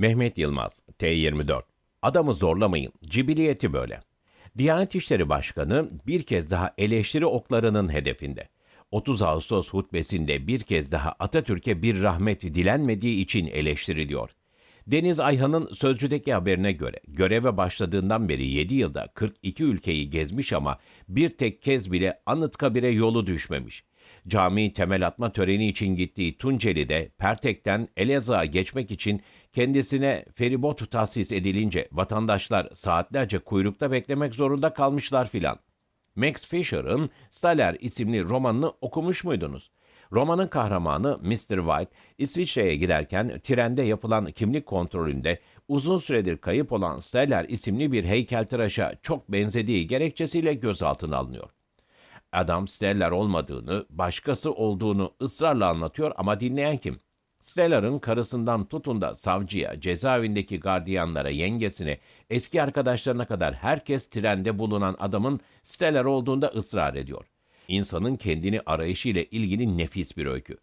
Mehmet Yılmaz, T24. Adamı zorlamayın, cibiliyeti böyle. Diyanet İşleri Başkanı bir kez daha eleştiri oklarının hedefinde. 30 Ağustos hutbesinde bir kez daha Atatürk'e bir rahmet dilenmediği için eleştiriliyor. Deniz Ayhan'ın Sözcü'deki haberine göre göreve başladığından beri 7 yılda 42 ülkeyi gezmiş ama bir tek kez bile Anıtkabir'e yolu düşmemiş. Cami temel atma töreni için gittiği Tunceli'de Pertek'ten Elazığ'a geçmek için kendisine feribot tahsis edilince vatandaşlar saatlerce kuyrukta beklemek zorunda kalmışlar filan. Max Fisher'ın Staller isimli romanını okumuş muydunuz? Romanın kahramanı Mr. White, İsviçre'ye giderken trende yapılan kimlik kontrolünde uzun süredir kayıp olan Steller isimli bir heykeltıraşa çok benzediği gerekçesiyle gözaltına alınıyor. Adam Steller olmadığını, başkası olduğunu ısrarla anlatıyor ama dinleyen kim? Stellar'ın karısından tutun da savcıya, cezaevindeki gardiyanlara, yengesine, eski arkadaşlarına kadar herkes trende bulunan adamın Stellar olduğunda ısrar ediyor. İnsanın kendini arayışı ile ilgili nefis bir öykü.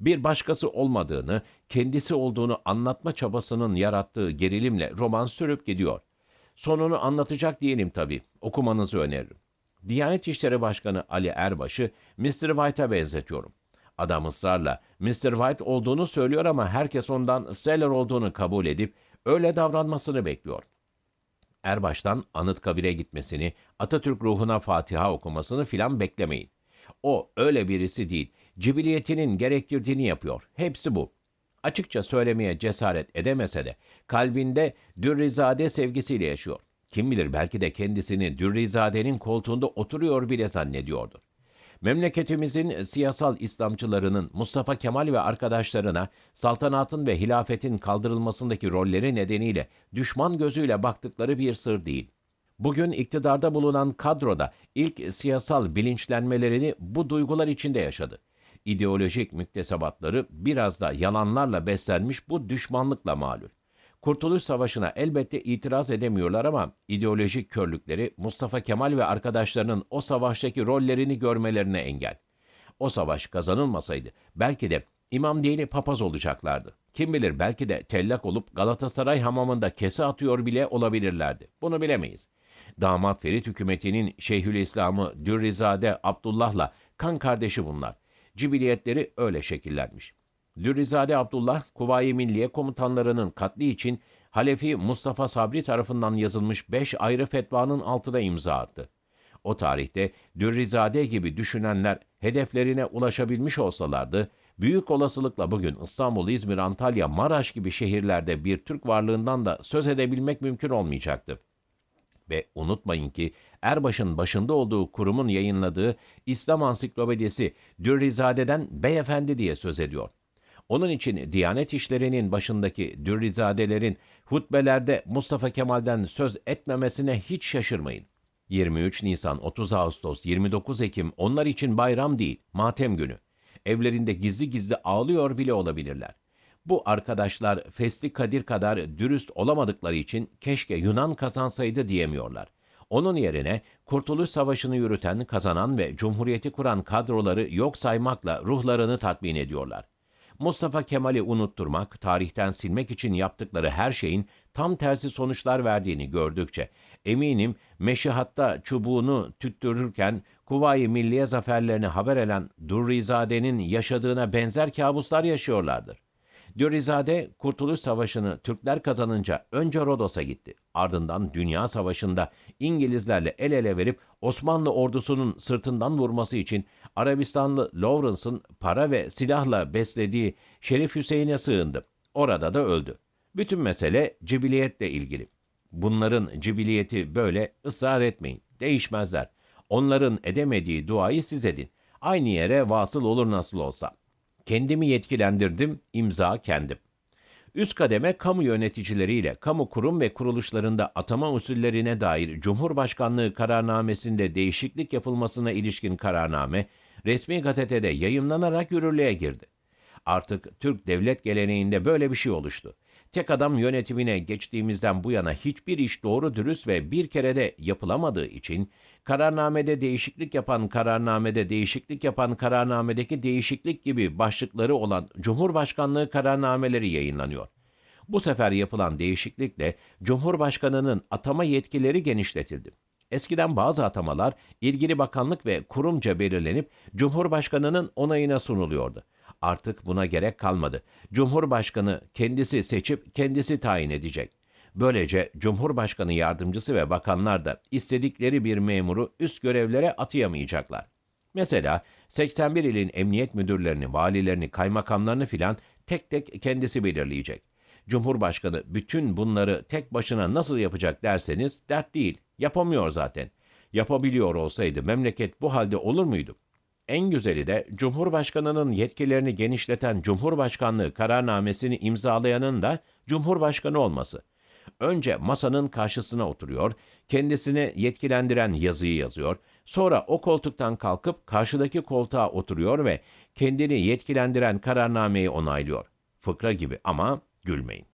Bir başkası olmadığını, kendisi olduğunu anlatma çabasının yarattığı gerilimle roman sürüp gidiyor. Sonunu anlatacak diyelim tabii. Okumanızı öneririm. Diyanet İşleri Başkanı Ali Erbaş'ı Mr. White'a benzetiyorum. Adam ısrarla Mr. White olduğunu söylüyor ama herkes ondan Seller olduğunu kabul edip öyle davranmasını bekliyor. Erbaş'tan Anıtkabir'e gitmesini, Atatürk ruhuna Fatiha okumasını filan beklemeyin. O öyle birisi değil. Cibiliyetinin gerektirdiğini yapıyor. Hepsi bu. Açıkça söylemeye cesaret edemese de kalbinde Dürrizade sevgisiyle yaşıyor. Kim bilir belki de kendisini Dürrizade'nin koltuğunda oturuyor bile zannediyordur. Memleketimizin siyasal İslamcılarının Mustafa Kemal ve arkadaşlarına saltanatın ve hilafetin kaldırılmasındaki rolleri nedeniyle düşman gözüyle baktıkları bir sır değil. Bugün iktidarda bulunan kadroda ilk siyasal bilinçlenmelerini bu duygular içinde yaşadı. İdeolojik müktesebatları biraz da yalanlarla beslenmiş bu düşmanlıkla malul. Kurtuluş Savaşı'na elbette itiraz edemiyorlar ama ideolojik körlükleri Mustafa Kemal ve arkadaşlarının o savaştaki rollerini görmelerine engel. O savaş kazanılmasaydı belki de imam değil papaz olacaklardı. Kim bilir belki de tellak olup Galatasaray hamamında kese atıyor bile olabilirlerdi. Bunu bilemeyiz. Damat Ferit hükümetinin Şeyhülislam'ı Dürrizade Abdullah'la kan kardeşi bunlar. Cibiliyetleri öyle şekillenmiş. Dürrizade Abdullah, Kuvayi Milliye komutanlarının katli için Halefi Mustafa Sabri tarafından yazılmış beş ayrı fetvanın altına imza attı. O tarihte Dürrizade gibi düşünenler hedeflerine ulaşabilmiş olsalardı, büyük olasılıkla bugün İstanbul, İzmir, Antalya, Maraş gibi şehirlerde bir Türk varlığından da söz edebilmek mümkün olmayacaktı. Ve unutmayın ki Erbaş'ın başında olduğu kurumun yayınladığı İslam Ansiklopedisi Dürrizade'den beyefendi diye söz ediyor. Onun için Diyanet İşleri'nin başındaki Dürrizadelerin hutbelerde Mustafa Kemal'den söz etmemesine hiç şaşırmayın. 23 Nisan, 30 Ağustos, 29 Ekim onlar için bayram değil, matem günü. Evlerinde gizli gizli ağlıyor bile olabilirler. Bu arkadaşlar Fesli Kadir kadar dürüst olamadıkları için keşke Yunan kazansaydı diyemiyorlar. Onun yerine Kurtuluş Savaşı'nı yürüten, kazanan ve Cumhuriyeti kuran kadroları yok saymakla ruhlarını tatmin ediyorlar. Mustafa Kemal'i unutturmak, tarihten silmek için yaptıkları her şeyin tam tersi sonuçlar verdiğini gördükçe, eminim meşihatta çubuğunu tüttürürken Kuvayi Milliye zaferlerini haber eden Durrizade'nin yaşadığına benzer kabuslar yaşıyorlardır. Dürrizade, Kurtuluş Savaşı'nı Türkler kazanınca önce Rodos'a gitti. Ardından Dünya Savaşı'nda İngilizlerle el ele verip Osmanlı ordusunun sırtından vurması için Arabistanlı Lawrence'ın para ve silahla beslediği Şerif Hüseyin'e sığındı. Orada da öldü. Bütün mesele cibiliyetle ilgili. Bunların cibiliyeti böyle ısrar etmeyin. Değişmezler. Onların edemediği duayı siz edin. Aynı yere vasıl olur nasıl olsa. Kendimi yetkilendirdim, imza kendim. Üst kademe kamu yöneticileriyle kamu kurum ve kuruluşlarında atama usullerine dair Cumhurbaşkanlığı kararnamesinde değişiklik yapılmasına ilişkin kararname resmi gazetede yayımlanarak yürürlüğe girdi. Artık Türk devlet geleneğinde böyle bir şey oluştu. Tek adam yönetimine geçtiğimizden bu yana hiçbir iş doğru dürüst ve bir kerede yapılamadığı için kararnamede değişiklik yapan kararnamede değişiklik yapan kararnamedeki değişiklik gibi başlıkları olan Cumhurbaşkanlığı kararnameleri yayınlanıyor. Bu sefer yapılan değişiklikle Cumhurbaşkanının atama yetkileri genişletildi. Eskiden bazı atamalar ilgili bakanlık ve kurumca belirlenip Cumhurbaşkanının onayına sunuluyordu. Artık buna gerek kalmadı. Cumhurbaşkanı kendisi seçip kendisi tayin edecek. Böylece Cumhurbaşkanı yardımcısı ve bakanlar da istedikleri bir memuru üst görevlere atayamayacaklar. Mesela 81 ilin emniyet müdürlerini, valilerini, kaymakamlarını filan tek tek kendisi belirleyecek. Cumhurbaşkanı bütün bunları tek başına nasıl yapacak derseniz dert değil. Yapamıyor zaten. Yapabiliyor olsaydı memleket bu halde olur muydu? En güzeli de Cumhurbaşkanının yetkilerini genişleten Cumhurbaşkanlığı kararnamesini imzalayanın da Cumhurbaşkanı olması. Önce masanın karşısına oturuyor, kendisini yetkilendiren yazıyı yazıyor, sonra o koltuktan kalkıp karşıdaki koltuğa oturuyor ve kendini yetkilendiren kararnameyi onaylıyor. Fıkra gibi ama gülmeyin.